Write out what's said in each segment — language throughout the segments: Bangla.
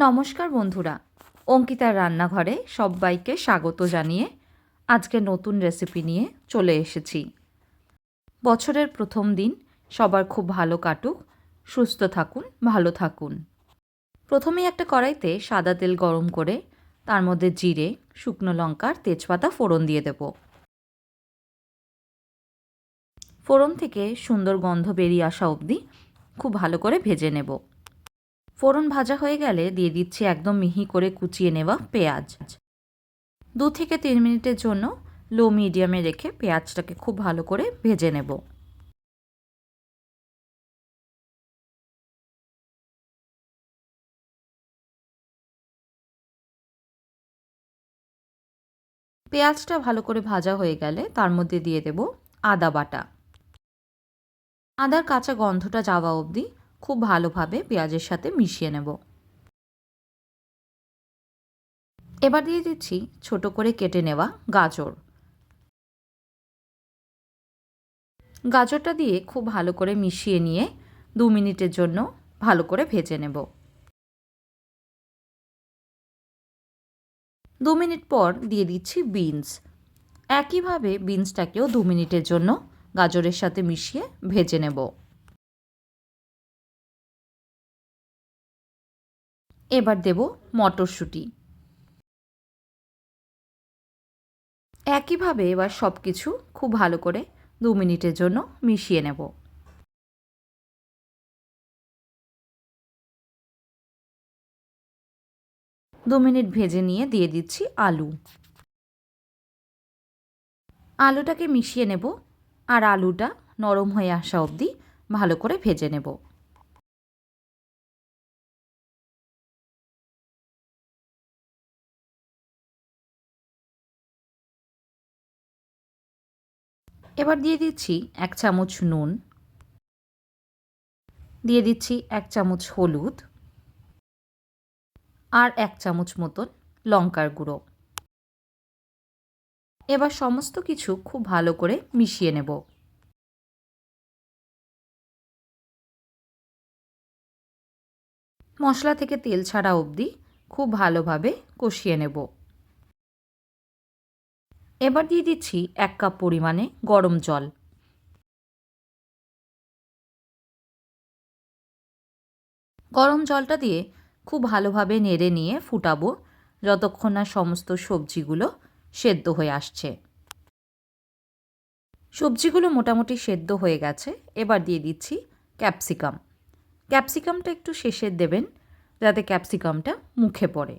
নমস্কার বন্ধুরা। অঙ্কিতার রান্নাঘরে সবাইকে স্বাগত জানিয়ে আজকে নতুন রেসিপি নিয়ে চলে এসেছি। বছরের প্রথম দিন, সবার খুব ভালো কাটুক, সুস্থ থাকুন, ভালো থাকুন। প্রথমেই একটা কড়াইতে সাদা তেল গরম করে, তার মধ্যে জিরে, শুকনো লঙ্কার তেজপাতা ফোড়ন দিয়ে দেব। ফোড়ন থেকে সুন্দর গন্ধ বেরিয়ে আসা অবধি খুব ভালো করে ভেজে নেব। ফোড়ন ভাজা হয়ে গেলে দিয়ে দিচ্ছি একদম মিহি করে কুচিয়ে নেওয়া পেঁয়াজ। দু থেকে তিন মিনিটের জন্য লো মিডিয়ামে রেখে পেঁয়াজটাকে খুব ভালো করে ভেজে নেব। পেঁয়াজটা ভালো করে ভাজা হয়ে গেলে তার মধ্যে দিয়ে দেব আদা বাটা। আদার কাঁচা গন্ধটা যাওয়া অবধি খুব ভালোভাবে পেঁয়াজের সাথে মিশিয়ে নেব। এবার দিয়ে দিচ্ছি ছোট করে কেটে নেওয়া গাজর। গাজরটা দিয়ে খুব ভালো করে মিশিয়ে নিয়ে দু মিনিটের জন্য ভালো করে ভেজে নেব। দু মিনিট পর দিয়ে দিচ্ছি বিনস। একইভাবে বিনসটাকেও দু মিনিটের জন্য গাজরের সাথে মিশিয়ে ভেজে নেব। এবার দেব মটরশুঁটি। একইভাবে এবার সব কিছু খুব ভালো করে দু মিনিটের জন্য মিশিয়ে নেব। দু মিনিট ভেজে নিয়ে দিয়ে দিচ্ছি আলু। আলুটাকে মিশিয়ে নেব আর আলুটা নরম হয়ে আসা অবধি ভালো করে ভেজে নেব। এবার দিয়ে দিচ্ছি এক চামচ নুন। দিয়ে দিচ্ছি এক চামচ হলুদ। আর এক চামচ মতন লঙ্কার গুঁড়ো। এবার সমস্ত কিছু খুব ভালো করে মিশিয়ে নেব। মশলা থেকে তেল ছাড়া অবধি খুব ভালোভাবে কষিয়ে নেব। এবার দিয়ে দিচ্ছি এক কাপ পরিমাণে গরম জল। গরম জলটা দিয়ে খুব ভালোভাবে নেড়ে নিয়ে ফুটাবো, যতক্ষণ না সমস্ত সবজিগুলো সেদ্ধ হয়ে আসছে। সবজিগুলো মোটামুটি সেদ্ধ হয়ে গেছে, এবার দিয়ে দিচ্ছি ক্যাপসিকাম। ক্যাপসিকামটা একটু শেষের দেবেন, যাতে ক্যাপসিকামটা মুখে পড়ে।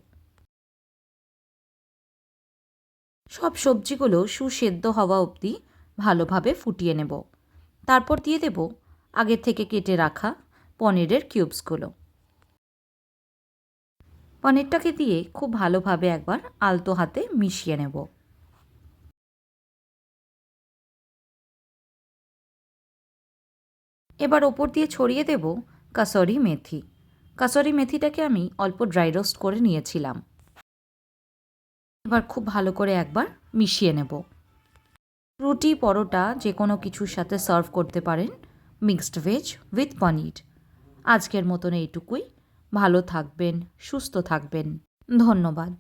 সব সবজিগুলো সুসেদ্ধ হওয়া অবধি ভালোভাবে ফুটিয়ে নেব। তারপর দিয়ে দেব আগের থেকে কেটে রাখা পনিরের কিউবসগুলো। পনিরটাকে দিয়ে খুব ভালোভাবে একবার আলতো হাতে মিশিয়ে নেব। এবার ওপর দিয়ে ছড়িয়ে দেব কাসরি মেথি। কাসরি মেথিটাকে আমি অল্প ড্রাই রোস্ট করে নিয়েছিলাম। এবার খুব ভালো করে একবার মিশিয়ে নেব। রুটি, পরোটা, যে কোনো কিছুর সাথে সার্ভ করতে পারেন মিক্সড ভেজ উইথ পনির আজকের মতন এইটুকুই। ভালো থাকবেন, সুস্থ থাকবেন। ধন্যবাদ।